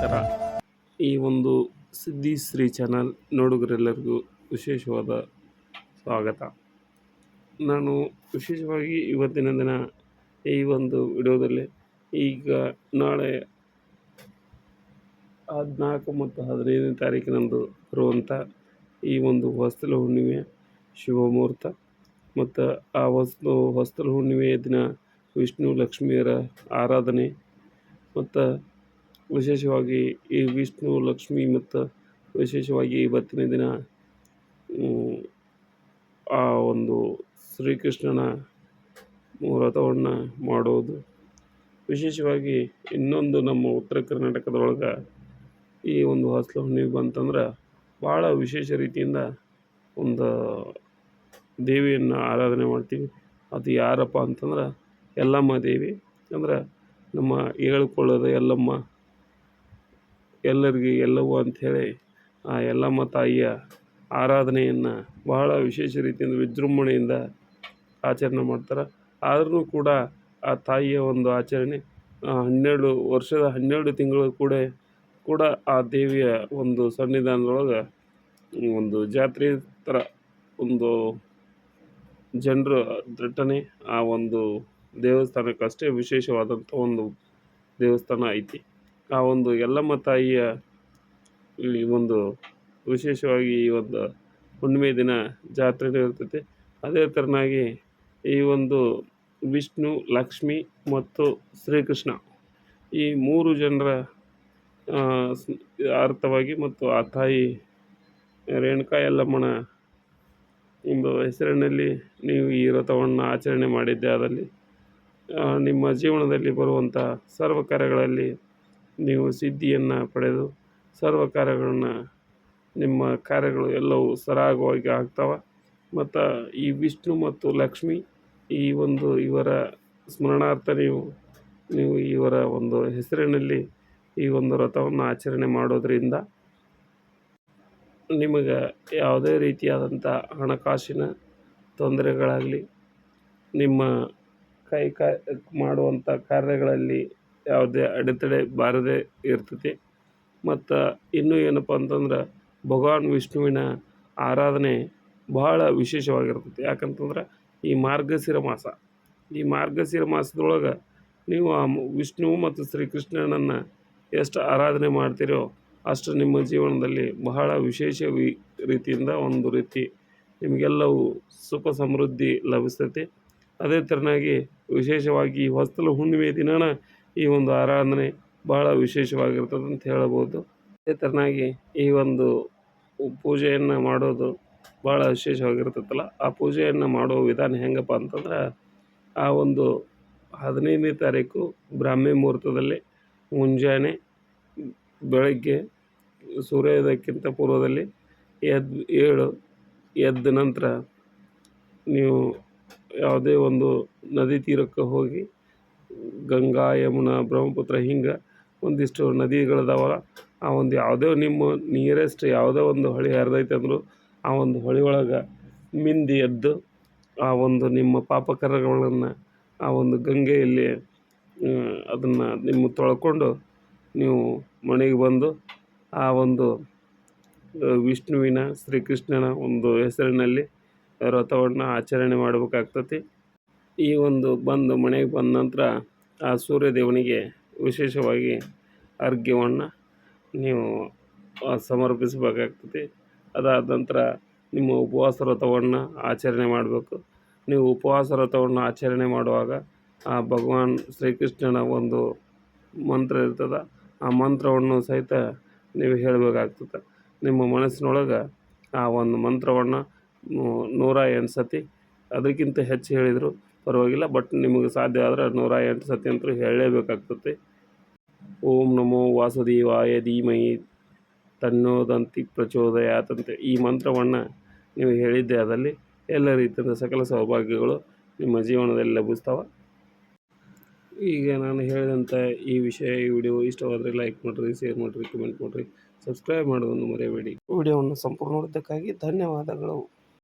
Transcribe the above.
ನಮಸ್ಕಾರ ಈ ಒಂದು ಸಿದ್ಧಿ ಶ್ರೀ ಚಾನಲ್ ನೋಡುಗರೆಲ್ಲರಿಗೂ ವಿಶೇಷವಾದ ಸ್ವಾಗತ. ನಾನು ವಿಶೇಷವಾಗಿ ಇವತ್ತಿನ ದಿನ ಈ ಒಂದು ವಿಡಿಯೋದಲ್ಲಿ ಈಗ ನಾಳೆ ಹದಿನಾಲ್ಕು ಮತ್ತು ಹದಿನೈದನೇ ತಾರೀಕಿನಂದು ಬರುವಂಥ ಈ ಒಂದು ಹೊಸ್ತಲ ಹುಣ್ಣಿಮೆ ಶುಭ ಮುಹೂರ್ತ ಮತ್ತು ಆ ಹೊಸ್ತು ಹೊಸ್ತಲ ಹುಣ್ಣಿಮೆಯ ದಿನ ವಿಷ್ಣು ಲಕ್ಷ್ಮಿಯರ ಆರಾಧನೆ ಮತ್ತು ವಿಶೇಷವಾಗಿ ಈ ವಿಷ್ಣು, ಲಕ್ಷ್ಮಿ ಮತ್ತು ವಿಶೇಷವಾಗಿ ಇವತ್ತಿನ ದಿನ ಆ ಒಂದು ಶ್ರೀಕೃಷ್ಣನ ವ್ರತವನ್ನು ಮಾಡೋದು. ವಿಶೇಷವಾಗಿ ಇನ್ನೊಂದು ನಮ್ಮ ಉತ್ತರ ಕರ್ನಾಟಕದೊಳಗೆ ಈ ಒಂದು ಹೊಸಲು ಹುಣ್ಣಿಮೆ ಬಂತಂದ್ರೆ ಭಾಳ ವಿಶೇಷ ರೀತಿಯಿಂದ ಒಂದು ದೇವಿಯನ್ನು ಆರಾಧನೆ ಮಾಡ್ತೀವಿ. ಅದು ಯಾರಪ್ಪ ಅಂತಂದ್ರೆ ಯಲ್ಲಮ್ಮ ದೇವಿ. ಅಂದ್ರೆ ನಮ್ಮ ಹೇಳ್ಕೊಳ್ಳೋದು ಯಲ್ಲಮ್ಮ ಎಲ್ಲರಿಗೆ ಎಲ್ಲವೂ ಅಂಥೇಳಿ ಆ ಯಲ್ಲಮ್ಮ ತಾಯಿಯ ಆರಾಧನೆಯನ್ನು ಬಹಳ ವಿಶೇಷ ರೀತಿಯಿಂದ ವಿಜೃಂಭಣೆಯಿಂದ ಆಚರಣೆ ಮಾಡ್ತಾರೆ. ಆದ್ರೂ ಕೂಡ ಆ ತಾಯಿಯ ಒಂದು ಆಚರಣೆ ಹನ್ನೆರಡು ವರ್ಷದ ಹನ್ನೆರಡು ತಿಂಗಳು ಕೂಡ ಕೂಡ ಆ ದೇವಿಯ ಒಂದು ಸನ್ನಿಧಾನದೊಳಗೆ ಒಂದು ಜಾತ್ರೆ ಥರ ಒಂದು ಜನರ ದಟ್ಟಣೆ ಆ ಒಂದು ದೇವಸ್ಥಾನಕ್ಕಷ್ಟೇ ವಿಶೇಷವಾದಂಥ ಒಂದು ದೇವಸ್ಥಾನ ಐತಿ. ಆ ಒಂದು ಯಲ್ಲಮ್ಮ ತಾಯಿಯ ಈ ಒಂದು ವಿಶೇಷವಾಗಿ ಈ ಒಂದು ಹುಣ್ಣಿಮೆ ದಿನ ಜಾತ್ರೆ ಇರ್ತೈತಿ. ಅದೇ ಥರನಾಗಿ ಈ ಒಂದು ವಿಷ್ಣು, ಲಕ್ಷ್ಮಿ ಮತ್ತು ಶ್ರೀಕೃಷ್ಣ ಈ ಮೂರು ಜನರ ಅರ್ಥವಾಗಿ ಮತ್ತು ಆ ತಾಯಿ ರೇಣುಕಾ ಯಲ್ಲಮ್ಮನ ಒಂದು ಹೆಸರಿನಲ್ಲಿ ನೀವು ಈ ವ್ರತವನ್ನು ಆಚರಣೆ ಮಾಡಿದ್ದೆ. ಆದಲ್ಲಿ ನಿಮ್ಮ ಜೀವನದಲ್ಲಿ ಬರುವಂಥ ಸರ್ವ ಕಾರ್ಯಗಳಲ್ಲಿ ನೀವು ಸಿದ್ಧಿಯನ್ನು ಪಡೆದು ಸರ್ವ ಕಾರ್ಯಗಳನ್ನು ನಿಮ್ಮ ಕಾರ್ಯಗಳು ಎಲ್ಲವೂ ಸರಾಗವಾಗಿ ಆಗ್ತವೆ. ಮತ್ತು ಈ ವಿಷ್ಣು ಮತ್ತು ಲಕ್ಷ್ಮಿ ಈ ಒಂದು ಇವರ ಸ್ಮರಣಾರ್ಥ ನೀವು ನೀವು ಇವರ ಒಂದು ಹೆಸರಿನಲ್ಲಿ ಈ ಒಂದು ರಥವನ್ನು ಆಚರಣೆ ಮಾಡೋದರಿಂದ ನಿಮಗೆ ಯಾವುದೇ ರೀತಿಯಾದಂಥ ಹಣಕಾಸಿನ ತೊಂದರೆಗಳಾಗಲಿ, ನಿಮ್ಮ ಕೈ ಕಾ ಮಾಡುವಂಥ ಕಾರ್ಯಗಳಲ್ಲಿ ಯಾವುದೇ ಅಡೆತಡೆ ಬಾರದೆ ಇರ್ತೈತಿ ಮತ್ತು ಇನ್ನೂ ಏನಪ್ಪ ಅಂತಂದ್ರೆ ಭಗವಾನ್ ವಿಷ್ಣುವಿನ ಆರಾಧನೆ ಬಹಳ ವಿಶೇಷವಾಗಿರ್ತೈತಿ ಯಾಕಂತಂದ್ರೆ ಈ ಮಾರ್ಗಶಿರ ಮಾಸ, ಈ ಮಾರ್ಗಶಿರ ಮಾಸದೊಳಗೆ ನೀವು ಆ ವಿಷ್ಣು ಮತ್ತು ಶ್ರೀಕೃಷ್ಣನನ್ನು ಎಷ್ಟು ಆರಾಧನೆ ಮಾಡ್ತೀರೋ ಅಷ್ಟು ನಿಮ್ಮ ಜೀವನದಲ್ಲಿ ಬಹಳ ವಿಶೇಷ ರೀತಿಯಿಂದ ಒಂದು ರೀತಿ ನಿಮಗೆಲ್ಲವೂ ಸುಖ ಸಮೃದ್ಧಿ ಲಭಿಸ್ತೈತಿ ಅದೇ ಥರನಾಗಿ ವಿಶೇಷವಾಗಿ ಹೊಸ್ತಲು ಹುಣ್ಣಿಮೆ ದಿನನ ಈ ಒಂದು ಆರಾಧನೆ ಬಹಳ ವಿಶೇಷವಾಗಿರ್ತದೆ ಅಂತ ಹೇಳಬಹುದು ಅದೇ ಥರನಾಗಿ ಈ ಒಂದು ಪೂಜೆಯನ್ನು ಮಾಡೋದು ಭಾಳ ವಿಶೇಷವಾಗಿರ್ತೈತಲ್ಲ ಆ ಪೂಜೆಯನ್ನು ಮಾಡೋ ವಿಧಾನ ಹೆಂಗಪ್ಪ ಅಂತಂದ್ರೆ, ಆ ಒಂದು ಹದಿನೈದನೇ ತಾರೀಕು ಬ್ರಾಹ್ಮಿ ಮುಹೂರ್ತದಲ್ಲಿ ಮುಂಜಾನೆ ಬೆಳಗ್ಗೆ ಸೂರ್ಯೋದಯಕ್ಕಿಂತ ಪೂರ್ವದಲ್ಲಿ ಎದ್ದು ಏಳು ಎದ್ದ ನಂತರ ನೀವು ಯಾವುದೇ ಒಂದು ನದಿ ತೀರಕ್ಕೆ ಹೋಗಿ ಗಂಗಾ, ಯಮುನಾ, ಬ್ರಹ್ಮಪುತ್ರ ಹಿಂಗೆ ಒಂದಿಷ್ಟು ನದಿಗಳಿದಾವಲ್ಲ ಆ ಒಂದು ಯಾವುದೇ ನಿಮ್ಮ ನಿಯರೆಸ್ಟ್ ಯಾವುದೇ ಒಂದು ಹೊಳೆ ಹರಿದೈತೆ ಅಂದರೂ ಆ ಒಂದು ಹೊಳೆ ಒಳಗೆ ಮಿಂದಿ ಎದ್ದು ಆ ಒಂದು ನಿಮ್ಮ ಪಾಪಕರಗಳನ್ನು ಆ ಒಂದು ಗಂಗೆಯಲ್ಲಿ ಅದನ್ನು ನಿಮ್ಮ ತೊಳ್ಕೊಂಡು ನೀವು ಮನೆಗೆ ಬಂದು ಆ ಒಂದು ವಿಷ್ಣುವಿನ ಶ್ರೀಕೃಷ್ಣನ ಒಂದು ಹೆಸರಿನಲ್ಲಿ ವ್ರತವನ್ನು ಆಚರಣೆ ಮಾಡಬೇಕಾಗ್ತತಿ. ಈ ಒಂದು ಬಂದು ಮನೆಗೆ ಬಂದ ನಂತರ ಆ ಸೂರ್ಯ ದೇವನಿಗೆ ವಿಶೇಷವಾಗಿ ಅರ್ಘ್ಯವನ್ನು ನೀವು ಸಮರ್ಪಿಸಬೇಕಾಗ್ತದೆ. ಅದಾದ ನಂತರ ನಿಮ್ಮ ಉಪವಾಸ ವ್ರತವನ್ನು ಆಚರಣೆ ಮಾಡಬೇಕು. ನೀವು ಉಪವಾಸ ವ್ರತವನ್ನು ಆಚರಣೆ ಮಾಡುವಾಗ ಆ ಭಗವಾನ್ ಶ್ರೀಕೃಷ್ಣನ ಒಂದು ಮಂತ್ರ ಇರ್ತದೆ. ಆ ಮಂತ್ರವನ್ನು ಸಹಿತ ನೀವು ಹೇಳಬೇಕಾಗ್ತದೆ. ನಿಮ್ಮ ಮನಸ್ಸಿನೊಳಗೆ ಆ ಒಂದು ಮಂತ್ರವನ್ನು ನೂರ ಎಂಟು ಸತಿ ಅದಕ್ಕಿಂತ ಹೆಚ್ಚು ಹೇಳಿದರೂ ಪರವಾಗಿಲ್ಲ ಬಟ್ ನಿಮಗೆ ಸಾಧ್ಯ ಆದರೆ ನೂರ ಎಂಟು ಸತಿ ಅಂತೂ ಹೇಳಲೇಬೇಕಾಗ್ತದೆ. ಓಂ ನಮೋ ವಾಸುದೇವಾಯ ಧೀಮಯಿ ತನ್ನೋದಂತಿ ಪ್ರಚೋದಯಾತಂತೆ. ಈ ಮಂತ್ರವನ್ನು ನೀವು ಹೇಳಿದ್ದೆ ಅದರಲ್ಲಿ ಎಲ್ಲ ರೀತಿಯಿಂದ ಸಕಲ ಸೌಭಾಗ್ಯಗಳು ನಿಮ್ಮ ಜೀವನದಲ್ಲಿ ಲಭಿಸ್ತಾವೆ. ಈಗ ನಾನು ಹೇಳಿದಂಥ ಈ ವಿಷಯ, ಈ ವಿಡಿಯೋ ಇಷ್ಟವಾದರೆ ಲೈಕ್ ಮಾಡಿರಿ ಶೇರ್ ಮಾಡಿರಿ ಕಮೆಂಟ್ ಮಾಡಿರಿ ಸಬ್ಸ್ಕ್ರೈಬ್ ಮಾಡೋದನ್ನು ಮರೆಯಬೇಡಿ. ವಿಡಿಯೋವನ್ನು ಸಂಪೂರ್ಣ ನೋಡಿದ್ದಕ್ಕಾಗಿ ಧನ್ಯವಾದಗಳು.